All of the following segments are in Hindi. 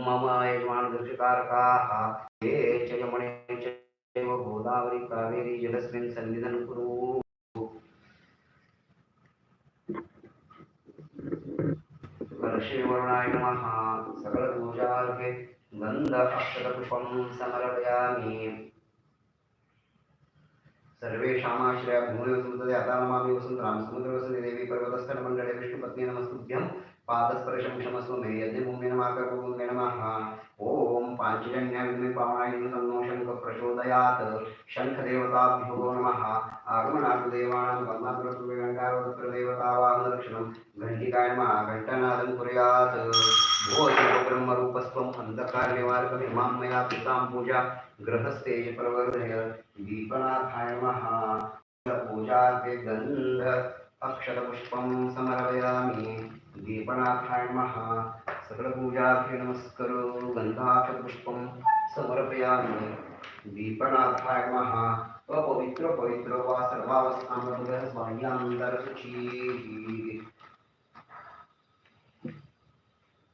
मम यजमानदृशकारकाः ये च यमणे चैव गोदावरी कावेरी जलस्मिन् सन्निधन् कुरु। वर्षेवरुणाय नमः। सकलपूजार्घे गन्ध समर्पयामि। सर्वेषामाश्रया भूमिव सुमृतते अता नमामि वसुन्धरां समुद्रवसन्ति देवी पर्वतस्थलमण्डले विष्णुपत्नी नमस्तुभ्यं पादस्पर्शं क्षमस्व मे यज्ञभूम्ये नमः कर्मभूम्ये नमः ॐ पाञ्चजन्या विद्मे पावनाय तन्नो शङ्ख प्रचोदयात् शङ्खदेवताभ्यो नमः आगमनार्थदेवानां पद्मापुरदेवतावाहनदक्षिणं घण्टिकाय नमः घण्टनादं कुर्यात्। भोजब्रह्मरूपस्त्वम् अन्धकारनिवारकमिमां मया पितां पूजा गृहस्तेज प्रवर्धय दीपनाथाय नमः। पूजार्थे गन्ध अक्षतपुष्पं समर्पयामि। दीपनाथाय नमः सकलपूजार्थे नमस्करो गन्धाक्षतपुष्पं समर्पयामि। दीपनाथाय नमः अपवित्र पवित्र वा सर्वावस्थानगः स्वाह्यान्तरशुचिः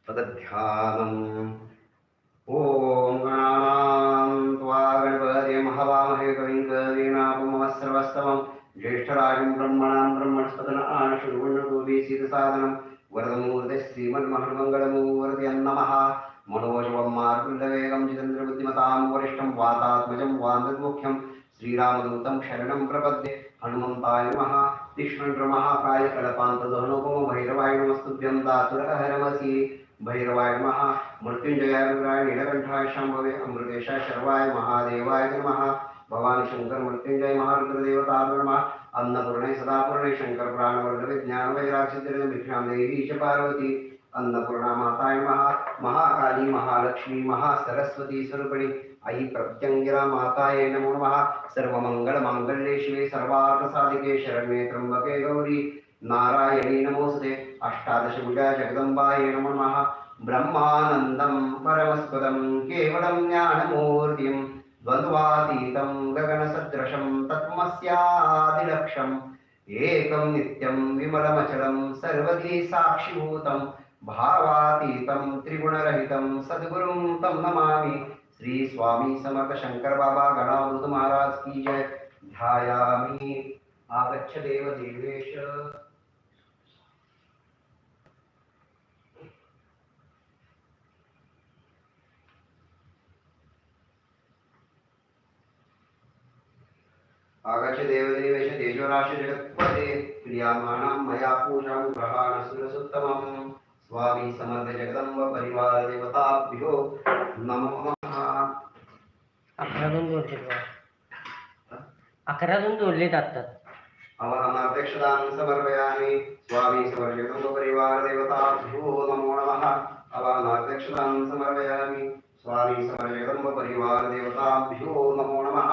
तदध्यानम्। ॐ गणानां त्वा गणपतिं हवामहे कविं कवीनापुमवस्रवस्तमं ज्येष्ठराजं ब्रह्मणां ब्रह्मणस्पदन आनशुर्वण्णगोपीसीदसादनं वरदमूर्ते श्रीमन्महन्मङ्गलमूर्तिं नमः। मनोजवं मार्कुण्डवेगं जितेन्द्रबुद्धिमतां वरिष्ठं वातात्मजं वान्दमुख्यं श्रीरामदूतं प्रपद्ये। हनुमन्ताय नमः। कलपान्तदहनोपम भैरवाय नमस्तुभ्यं दातुरहरमसि। भैरवाय नमः मृत्युंजयाय रुद्राय नीलकंठाय अमृतेशाय शर्वाय महादेवाय नमः। भवानी शंकर मृत्युंजय महारुद्रदेवता അന്നപൂർണേ സദാപൂർണേ ശങ്കർ പ്രാണവരുടെ വിജ്ഞാന വൈരാക്ഷ്യത്തിന് വിഷ്ണാമേവി ഈശപാർവതി അന്നപൂർണ മാതായ മഹാ മഹാകാളി മഹാലക്ഷ്മി മഹാസരസ്വതി സ്വരൂപിണി. ഐ പ്രത്യങ്കില മാതായ നമോ നമ. സർവമംഗള മംഗളേ ശിവേ സർവാർത്ഥ സാധികേ ശരണ്യേ ത്രംബകേ ഗൗരി. നാരായണീ നമോസ്തേ. അഷ്ടാദശ അഷ്ടാദശഭുജ ജഗദംബായ നമോ നമ. ബ്രഹ്മാനന്ദം പരമസ്പദം കേവലം ജ്ഞാനമൂർത്തിയും द्वन्द्वातीतं गगनसदृशं तत्मस्यादिलक्षम्। एकं नित्यं विमलमचलं सर्वधी साक्षिभूतं भावातीतं त्रिगुणरहितं सद्गुरुं तं नमामि। श्री स्वामी समर्थ शंकर बाबा गणावृत महाराज की जय। ध्यायामि। आगच्छ देव देवेश। आगच्छ देवदेवेश तेजोराश जगत्पते क्रियामाणां मया पूजां ग्रहाणसुरसुत्तमं स्वामी समर्थ जगदम्ब परिवार देवताभ्यो नमो नमः। अकरा दोन जोडले अकरा दोन जोडले जातात अवहनाध्यक्षतां समर्पयामि। स्वामी समर्पयितुं परिवारदेवताभ्यो नमो नमः। अवहनाध्यक्षतां समर्पयामि। स्वामी समर्पयितुं परिवारदेवताभ्यो नमो नमः।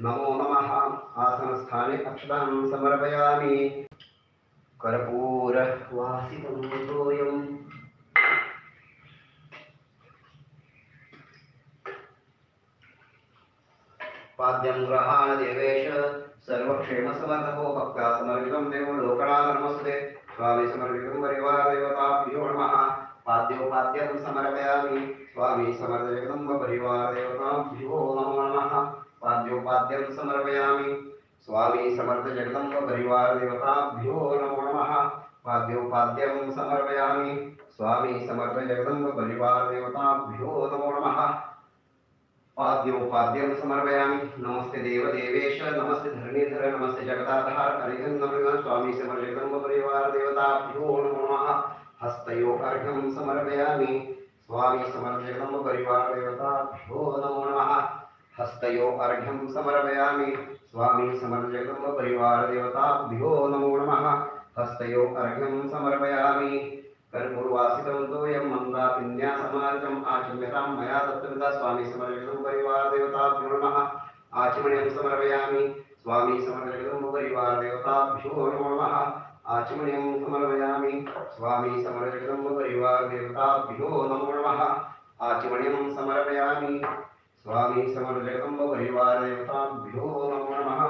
नमो नमः। आसनस्थाने अक्षतां समर्पयामि। कर्पूरवासितं पाद्यं देवेश भक्त्या समर्पितं देवो स्वामी परिवारदेवताभ्यो नमः पाद्योपाद्यं समर्पयामि स्वामी समर्पयितं परिवारदेवताभ्यो नमो नमः पाद्योपाद्यं समर्पयामि स्वामी समर्थजगदम्ब परिवारदेवताभ्यो नमो नमः। पाद्योपाद्यं समर्पयामि। स्वामी समर्थजगदम्ब परिवारदेवताभ्यो नमो नमः। पाद्योपाद्यं समर्पयामि। नमस्ते देवदेवेश, नमस्ते धरणीधर, नमस्ते जगदाधार हरिहं नमः। स्वामी समर्पितं परिवार देवताभ्यो नमो नमः। हस्तयो अर्घ्यं समर्पयामि। स्वामी समर्पितं परिवार देवताभ्यो नमो नमः। हस्तयो अर्घ्यं समर्पयामि। स्वामी समर्पितं परिवार देवताभ्यो नमो नमः। हस्तयो अर्घ्यं समर्पयामि। कर्पूर्वासितं तोयं मन्दापिन्यासमार्गम् आचम्यतां मया दत्तविदा। स्वामी परिवारदेवताभ्यो नमः। समर्पयामि। स्वामी परिवारदेवताभ्यो नमो नमः। आचमनीयं समर्पयामि। स्वामी परिवारदेवताभ्यो नमो नमः। समर्पयामि। स्वामी समर्पितं परिवारदेवताभ्यो नमो। नमः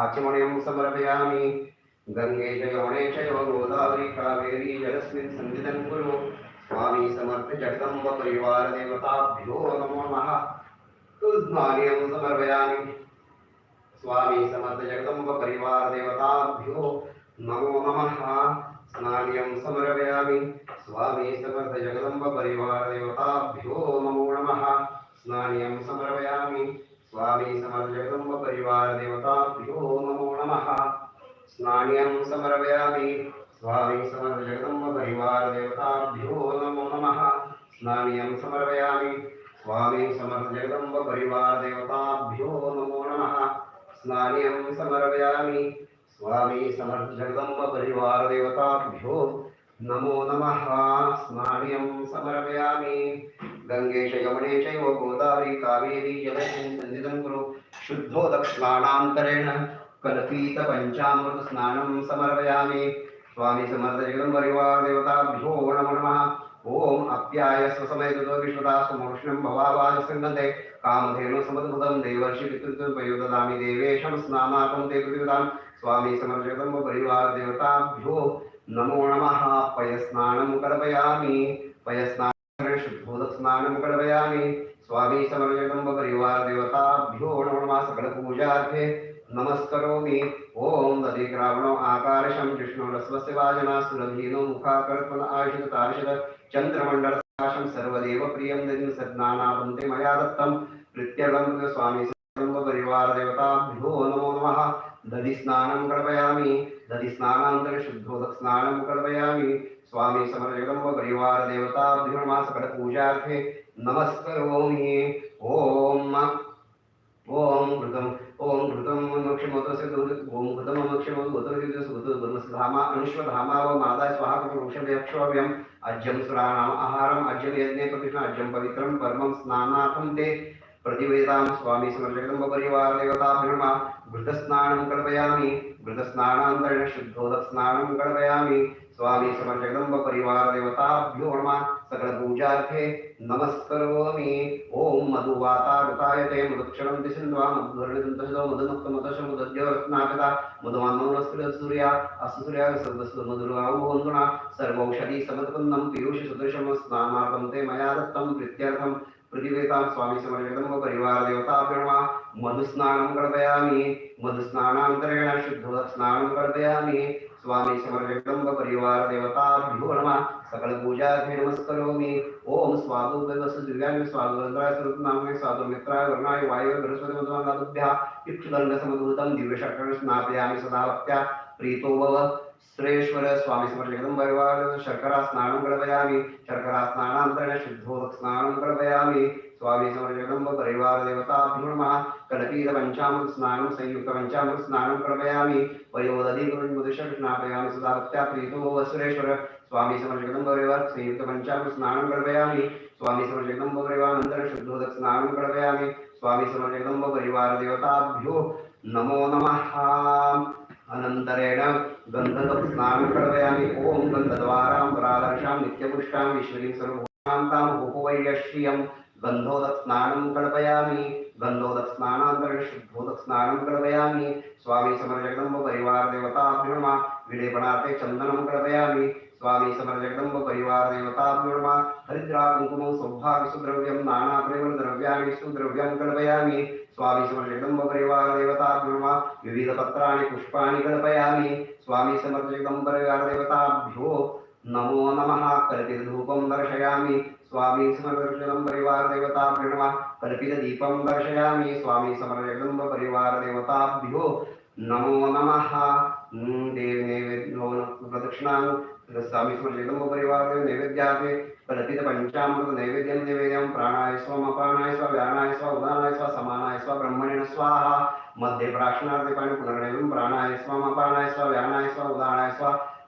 आचमनीयं समर्पयामि। गंगे च यमुने चैव गोदावरी कावेरी जलस्मिन् सन्निधं कुरु। स्वामी समर्थ जगदम्ब परिवार देवताभ्यो नमो। नमः स्नानीयं समर्पयामि। स्वामी समर्थ जगदम्ब परिवार देवताभ्यो नमो नमः। स्नानीयं समर्पयामि। स्वामी समर्थ देवताभ्यो नमो नमः। स्नानीयं समर्पयामि। स्वामी समर्थ जगदम्ब परिवार देवताभ्यो नमो नमः। स्नानीयं समर्पयामि। स्वामी समर्थ जगदम्ब परिवार देवताभ्यो नमो नमः। स्नानीयं समर्पयामि। स्वामी समर्थ जगदम्ब परिवार देवताभ्यो नमो नमः। स्नानीयं समर्पयामि। स्वामी समर्थ जगदम्ब परिवार देवताभ्यो नमो नमः स्नानीयं समर्पयामि गंगे च यमुने चैव गोदावरी कावेरी जलस्मिन् सन्निधं कुरु शुद्धोदक्ष्णानान्तरेण कल्पितपञ्चामृतस्नानं समर्पयामि स्वामी समर्थजगदं परिवारदेवताभ्यो नमो नमः ॐ अप्याय स्वसमयदुतो विश्वदासुमोष्णं भवावाजसङ्गते कामधेनु समद्भुतं देवर्षि पितृत्वं ददामि देवेशं स्नानाकं ते प्रतिपदां स्वामी समर्थजगदं परिवारदेवताभ्यो नमो नमः। पयस्नानं कल्पयामि पयस्नानं शुद्धोदकस्नानं कल्पयामि स्वामी समर्थजगदं परिवारदेवताभ्यो नमो नमः सकलपूजार्थे नमस्करोमि। ॐ दधिग्रावणो आकारशं जिष्णुरस्वस्य वाजना सुरभीनो मुखाकर्पण आशित तार्षद चन्द्रमण्डलप्रकाशं सर्वदेव प्रियं दधिं सद्नानापन्ते मया दत्तं। प्रत्यगं स्वामी परिवारदेवताभ्यो नमो नमः। दधिस्नानं कल्पयामि दधिस्नानान्तरे शुद्धोदकस्नानं कल्पयामि स्वामी समरजगदम्ब परिवारदेवताभ्यो नमः सकलपूजार्थे नमस्करोमि। ॐ ॐ घृतम् ॐ घृतं मोक्षमोतस्य ॐ घृतं मोक्षमोतधामा अनुष्वधामा व मादा स्वाहा वृक्षव्यक्षव्यम् अज्यं सुराणाम् आहारम् अज्यं यज्ञे प्रतिष्ठा अज्यं पवित्रं परमं स्नानार्थं ते प्रतिवेदां स्वामी समर्जगदम्ब परिवारदेवताभ्यो घृतस्नानं कल्पयामि। घृतस्नानान्तरेण शुद्धोदकस्नानं कल्पयामि। स्वामी समर्जगदम्ब परिवारदेवताभ्यो नमः। सकलपूजार्थे नमस्करोमि। ॐ मधुवातारुताय ते मधुक्षणं दिशन्वा। मधुवर्णिदन्तशो मधुमुक्तमतश मधुद्योरत्नाकता मधुमान्नोरस्कृतसूर्या असूर्या सर्वस्व मधुरावोन्दुना सर्वौषधि समत्पन्नं पीयूषसदृशं स्नानार्थं ते मया दत्तं प्रीत्यर्थं प्रतिवेतां स्वामी समर्पितं परिवारदेवताभ्यो नमः मधुस्नानं कल्पयामि मधुस्नानान्तरेण शुद्धोदकस्नानं कल्पयामि स्वामी समर्पितं परिवारदेवताभ्यो नमः सकलपूजार्थे नमस्करोमि। ॐ स्वादु देवस्य दिव्याङ्ग स्वादुरन्त्राय स्वरूपनामय स्वादुमित्राय वर्णाय वायवे बृहस्पति मधुमागादुभ्यः इक्षुदण्डसमद्भूतं दिव्यशर्करेण स्नापयामि सदा भक्त्या प्रीतो भव। श्रेश्वर स्वामी समर्पितं परिवार शर्करा स्नानं कल्पयामि शर्करा स्नानान्तरेण शुद्धोदकस्नानं कल्पयामि। स्वामी समर्पितं परिवारदेवताभ्यो नमः कल्पीतपञ्चामृत स्नानं संयुक्तपञ्चामृत स्नानं कल्पयामि। वयोदधिकमधुशः स्नापयामि सदा भक्त्या प्रीतो भव सुरेश्वर। स्वामी समर्पितं परिवार संयुक्तपञ्चामृत स्नानं कल्पयामि। स्वामी समर्पितं परिवारानन्तरं शुद्धोदक स्नानं कल्पयामि। स्वामी समर्पितं परिवारदेवताभ्यो, नमो नमः। अनन्तरेण गन्धकं स्नानं कल्पयामि ॐ गन्धद्वारां परादर्शां नित्यपुष्टां ईश्वरीं सर्वभूतान्तां उपवैयश्रियं गन्धोदस्नानं कल्पयामि। गन्धोदक स्नानान्तरेण कल्पयामि। स्वामी समर्जगदम्ब परिवारदेवताभ्यो नमः। विलेपनार्थे चन्दनं कल्पयामि। स्वामी समर्जगदम्ब परिवार देवताभ्यो नमः हरिद्रा कुङ्कुमं सौभाग्यसुद्रव्यं नानाप्रेमद्रव्याणि सुद्रव्यं कल्पयामि। स्वामी समर्जगदम्ब परिवार देवताभ्यो नमः विविधपत्राणि पुष्पाणि कल्पयामि। स्वामी समर्जगदम्ब परिवार देवताभ्यो नमो नमः, कल्पितधूपं दर्शयामि। स्वामी समर्जगदम्ब परिवार दर्शयामि। स्वामी समर्जगदम्ब परिवार देवताभ्यो नमो नमः। देव नैवेद्यो प्रदक्षिणां स्वामी समर्जगदम्ब परिवार नैवेद्यार्थे कल्पित पंचामृत नैवेद्यं नैवेद्यं प्राणाय स्वम अपानाय स्व व्यानाय स्व, उदानाय स्व, समानाय स्व, ब्रह्मणेन स्वाहा। मध्ये प्राक्षणार्थे पाणी पुनर्नैवं प्राणाय स्वम अपानाय स्व व्यानाय स्व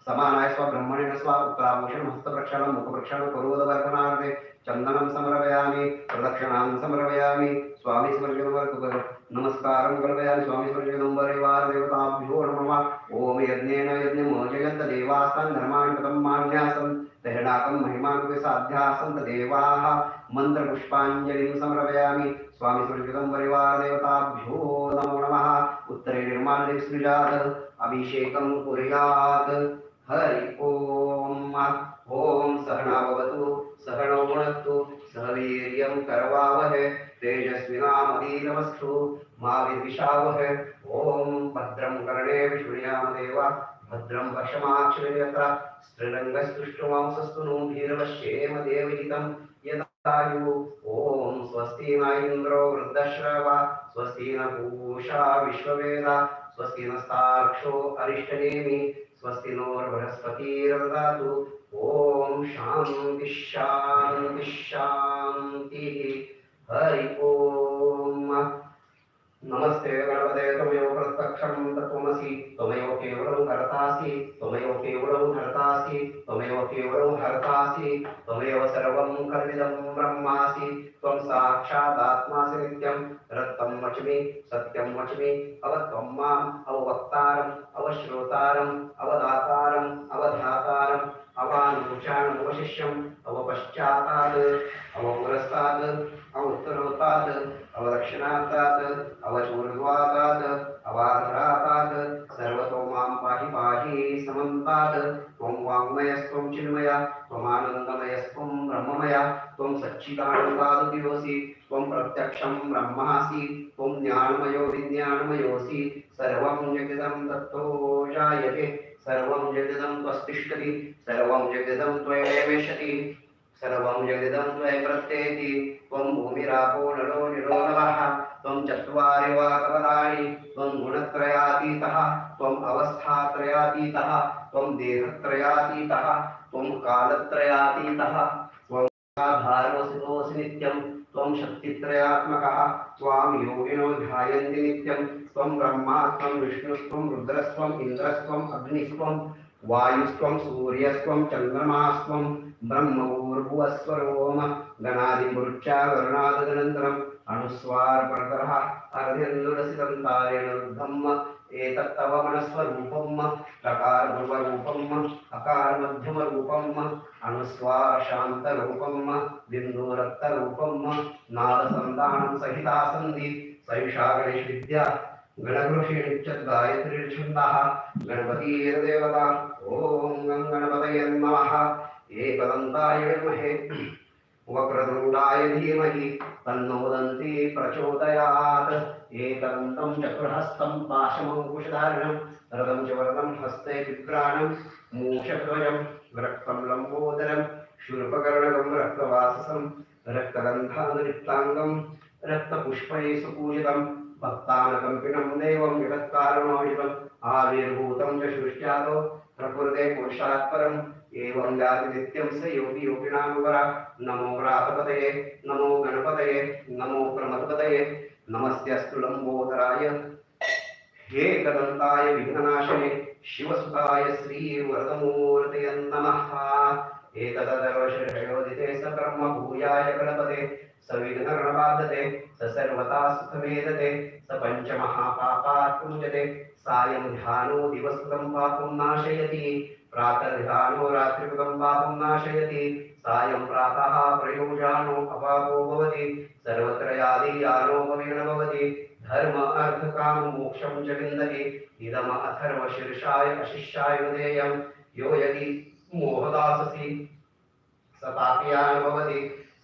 उदानाय स्व समानाय स्वब्रह्मणेन स्व उत्तराभूषणं हस्तप्रक्षालं मुखप्रक्षालं करोदवर्धनार्थे चन्दनं समर्पयामि, प्रदक्षिणां समर्पयामि, स्वामी नमस्कारं कल्पयामि, स्वामी स्वर्गं वरिवार देवताभ्यो नमः। ॐ यज्ञेन यज्ञमोजयन्त देवास्तान् धर्मान् कृतं मान्यासं दहनाकं महिमानुपि साध्यासन्त देवाः मन्त्रपुष्पाञ्जलिं समर्पयामि, स्वामी वरिवार नमो नमः। उत्तरे निर्माणदिक्सृजात् अभिषेकं कुर्यात्। हरि ओम् ॐ सहना भवतु सहनौ भुनक्तु सह करवावहै तेजस्विनामधीनमस्तु मा विद्विषावहै ॐ भद्रं कर्णे विष्णुयामदेव, भद्रं वशमाक्षयत्र स्त्रिरङ्गस्तुष्टुमांसस्तु नो भीरवश्येम देवहितं। यदायु ॐ स्वस्ति न इन्द्रो वृद्धश्रव स्वस्ति न पूषा विश्ववेद स्वस्ति नस्ताक्षो अरिष्टनेमि। स्वस्ति नो नोर्बृहस्पतिर्ददातु ॐ शान्ति शान्ति शान्तिः। हरि ॐ नमस्ते गणपते त्वमेव प्रत्यक्षं तत्त्वमसि त्वमेव केवलं कर्तासि त्वमेव केवलं हर्तासि त्वमेव केवलं हर्तासि त्वमेव सर्वं कल्पितं ब्रह्मासि, त्वं साक्षादात्मासि नित्यं रक्तं वच्मि सत्यं वच्मि अवत्वं माम् अववक्तारम् त्वमानन्दमयस्त्वं ब्रह्ममय, त्वं सच्चिदानन्दादियोऽसि त्वं प्रत्यक्षं ब्रह्मासि त्वं ज्ञानमयो विज्ञानमयोऽसि सर्वं जगदं तत्तो जायते, सर्वं जगदं त्वस्तिष्ठति, सर्वं जगदं त्वयेवेशति सर्वं जगदं त्वयि प्रत्येति त्वं भूमिरापो नरो निरो त्वं चत्वारि वा कवलानि त्वं गुणत्रयातीतः त्वम् अवस्थात्रयातीतः, त्वं देहत्रयातीतः त्वं कालत्रयातीतः, त्वं आधारोऽसितोऽसि नित्यं, त्वं शक्तित्रयात्मकः, त्वां योगिनो ध्यायन्ति नित्यं, त्वं ब्रह्मा त्वं विष्णुस्त्वं रुद्रस्त्वम् इन्द्रस्त्वम् अग्निस्त्वं, वायुस्त्वं सूर्यस्त्वं चन्द्रमास्त्वं ब्रह्मपूर्भुवस्वरोम गणादिपुरुषावरुणादनन्तरम् अनुस्वारपरतरः अर्ध्यन्दुरसितं तारेणुर्धम् एतत्तव मनस्वरूपम् लकारध्रुवरूपम् अकारमध्यमरूपम् अनुस्वारशान्तरूपम् बिन्दुरक्तरूपम् नादसन्तानं सहिता सन्धि सैषा गणेशविद्या गणगृषिणित्यद्गायत्रीर्छन्दः गणपतीर्देवता ॐ गं गणपतये नमः एकदन्ताय विद्महे वक्रतुण्डाय धीमहि तन्नो दन्ती प्रचोदयात् एकदन्तं चतुर्हस्तं पाशमङ्कुशधारिणं रथं च वरदं हस्ते विक्राणं मूषध्वजं रक्तं लम्बोदरं शूर्पकर्णकं रक्तवाससं रक्तगन्धानुलिप्ताङ्गं रक्तपुष्पैः सुपूजितं भक्तानकम्पिनं देवं जगत्कारणोषितम् आविर्भूतं च सृष्ट्यादौ प्रकृते पुरुषात् परम् एवं जाति नित्यं स योगी योगिनां वर नमो व्रातपतये नमो गणपतये नमो प्रमथपतये नमस्तेऽस्तु लम्बोदराय हे कदन्ताय विघ्ननाशने, शिवसुताय श्रीवरदमूर्तये नमः। एतदर्वशयोदिते स ब्रह्मभूयाय गणपते स विघ्नर्णबाधते स सर्वता सुखमेदते स पञ्चमहापापात् पुञ्जते सायं ध्यानो दिवसकृतं पापं नाशयति। प्रातर्ध्यानो रात्रिकृतं पापं नाशयति सायं प्रातः प्रयोजानो अपापो भवति। सर्वत्र पविर्ण भवति धर्म अर्थ काम मोक्षं च विन्दति। इदम अथर्व शीर्षाय अशिष्याय विधेयं। यो यदि मोहदाससि स पापीयान् भवति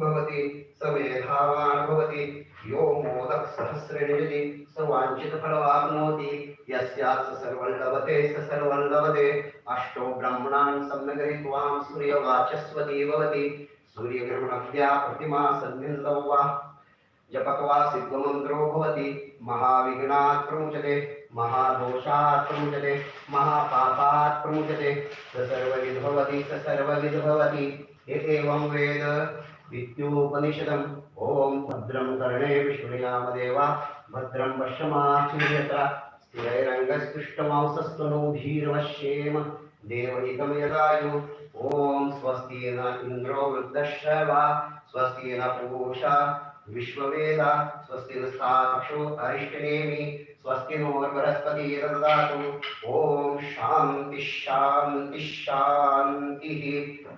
भवति स मेधावान् भवति। यो मोदक सहस्रनिजति स वाञ्छितफलवाप्नोति यस्यात् स सर्वं लभते स सर्वं लभते अष्टो ब्रह्मणान् सम्यगृहीत्वां सूर्यवाचस्वती भवति। सूर्यग्रहणव्या प्रतिमा सन्निन्दौ वा जपत्वा सिद्धमन्त्रो भवति। महाविघ्नात् प्रमुचते, महादोषात् प्रमुचते, महापापात् प्रमुचते। स सर्वविद् भवति, स सर्वविद् भवति। एवं वेद विद्योपनिषदम्। ॐ भद्रं कर्णे विष्णुयामदेवा भद्रं पश्यमाक्षुर्यत्र स्थिरैरङ्गस्पृष्टमांसस्तनूभिर्वश्येम देवहितं यदायु ॐ स्वस्ति न इन्द्रो वृद्धश्रवा स्वस्ति न पूषा विश्ववेद। स्वस्ति न साक्षो अरिष्टनेमि स्वस्ति नो बृहस्पति ददातु ॐ शान्ति शान्ति, शान्तिः।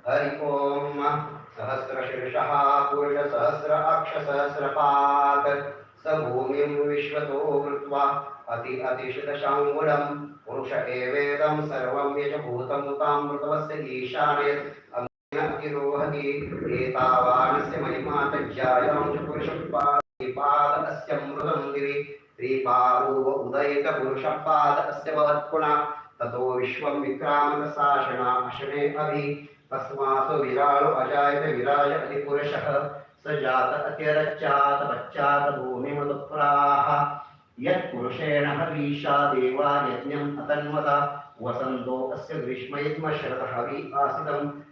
हरि ओम्। सहस्रशीर्षः पुरुषसहस्राक्षसहस्रपात् स भूमिं विश्वतो कृत्वा अति अतिशतशाङ्गुलम् पुरुष एवेदं सर्वं यजभूतं तामृतवस्य ईशाने। अतिरोहति एतावानस्य महिमा च पुरुषपाद अस्य मृदं दिवि त्रिपादो उदयितपुरुषपाद अस्य भवत्पुनः ततो विश्वं विक्रामकशासना अशने अभि। तस्मात् विराळो अजायत विराज अधिपुरुषः। स जात अत्यरच्चात पश्चात् भूमिमदुप्राः यत्पुरुषेण हवीशा देवा यज्ञम् अतन्वत। वसन्तो अस्य ग्रीष्मयज्म हवि वि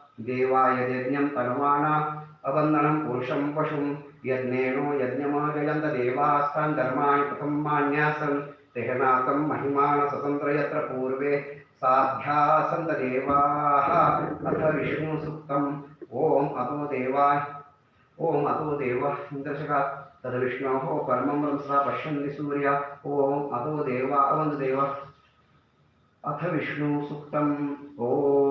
देवाय यज्ञं तनुवाना अवन्दनं पुरुषं पशुं, यज्ञेनो यज्ञमाजयन्त देवास्तान् धर्माणि कथं मान्यासन् तेहनाकं महिमानस्वतन्त्र यत्र पूर्वे साध्यासन्त देवाः, अथ विष्णुसुक्तम् ॐ अतो देवा ॐ अतो देव इन्द्रशका तद्विष्णोः परमं रंसा पश्यन्ति सूर्य। ॐ अतो देवा, अवन्तु देव। अथ विष्णुसुक्तम् ॐ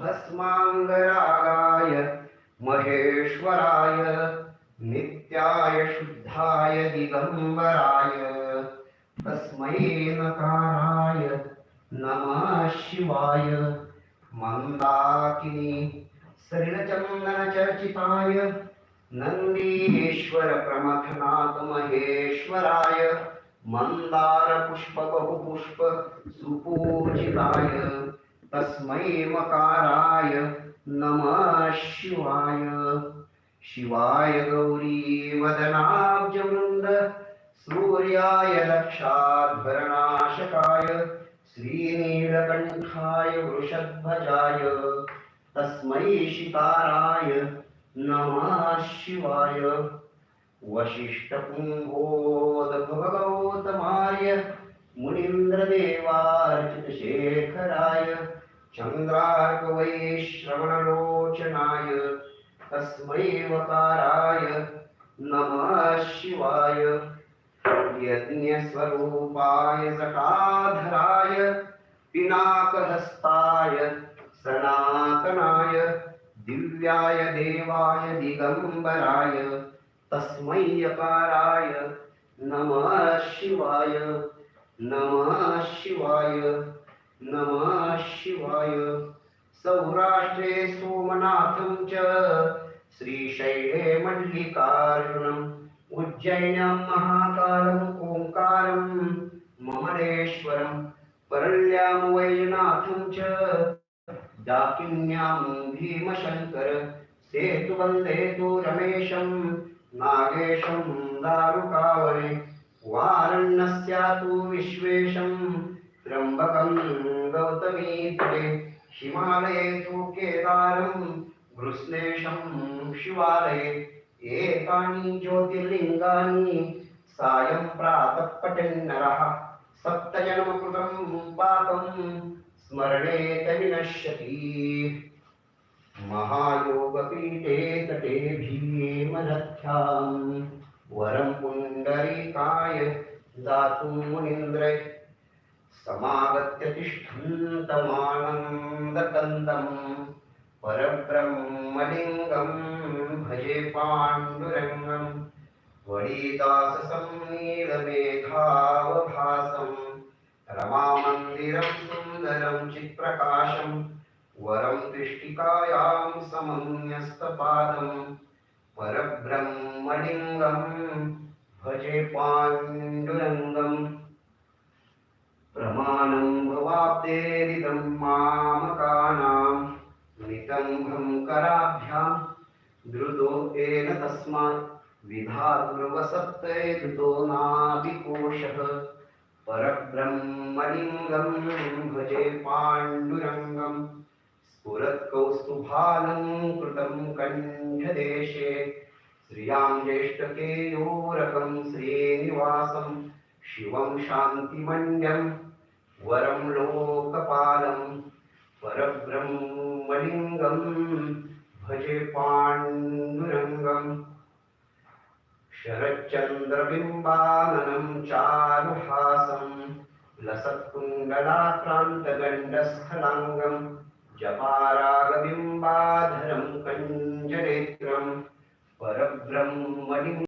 भस्माङ्गरागाय महेश्वराय, नित्याय शुद्धाय दिगम्बराय, तस्मै नकाराय नमः शिवाय। मन्दाकिनी सलिलचन्दनचर्चिताय नन्दीश्वरप्रमथनाथ महेश्वराय मन्दारपुष्पबहुपुष्प सुपूजिताय तस्मै मकाराय नमः शिवाय शिवाय गौरीवदनाब्जवृन्द सूर्याय लक्षाध्वरनाशकाय श्रीनीलकण्ठाय वृषध्वजाय। तस्मै शिकाराय नमः शिवाय वसिष्ठपुङ्गोदभगवतमार्य मुनीन्द्रदेवार्चितशेखराय चन्द्रार्कवैश्रवणलोचनाय तस्मै वकाराय नमः शिवाय। यज्ञस्वरूपाय जटाधराय, पिनाकहस्ताय सनातनाय, दिव्याय देवाय दिगम्बराय, तस्मै यकाराय नमः शिवाय। नमः शिवाय। नमः शिवाय। सौराष्ट्रे सोमनाथं च श्रीशैले मल्लिकार्जुनम् उज्जैन्यां महाकालम् ओङ्कारं ममलेश्वरं परल्यां वैजनाथं च दाकिन्यां भीमशङ्कर सेतुवन्दे तु रमेशं, नागेशं दारुकावने वारण्यस्यातु विश्वेशं त्र्यम्बकं गौतमीतटे हिमालये तु केदारं घृष्णेशं शिवालये, एतानि ज्योतिर्लिङ्गानि सायं प्रातः सप्तजन्मकृतं पापं स्मरणेत विनश्यति महायोगपीठे तटे भीमनद्यां वरं पुण्डरीकाय दातुं मुनीन्द्र समागत्य तिष्ठन्तमानन्दकन्दं परब्रह्मलिङ्गं भजे पाण्डुरङ्गं वणिदाससंनीलमेघावभासं रमामन्दिरं सुन्दरं चित्प्रकाशं वरं दृष्टिकायां समन्यस्तपादं भजे पाण्डुरङ्गम् प्रमाणं भवाब्देरिदं मामकानां नितम्भं कराभ्यां द्रुतो येन तस्मात् विधातुर्वसत्ते द्रुतो नाभिकोशः परब्रह्मलिङ्गं भजे पाण्डुरङ्गं स्फुरत्कौस्तुभालं कृतं कण्ठदेशे श्रियाँ ज्येष्ठकेयोरकं श्रीनिवासं शिवं शान्तिमन्यं वरं लोकपालं परब्रह्मलिङ्गं भजे पाण्डुरङ्गम्। शरच्चन्द्रबिम्बाननं चारुहासं लसत्कुण्डलाक्रान्तगण्डस्थलाङ्गं जपारागबिम्बाधरं कञ्जनेत्रं परब्रह्मलिङ्गं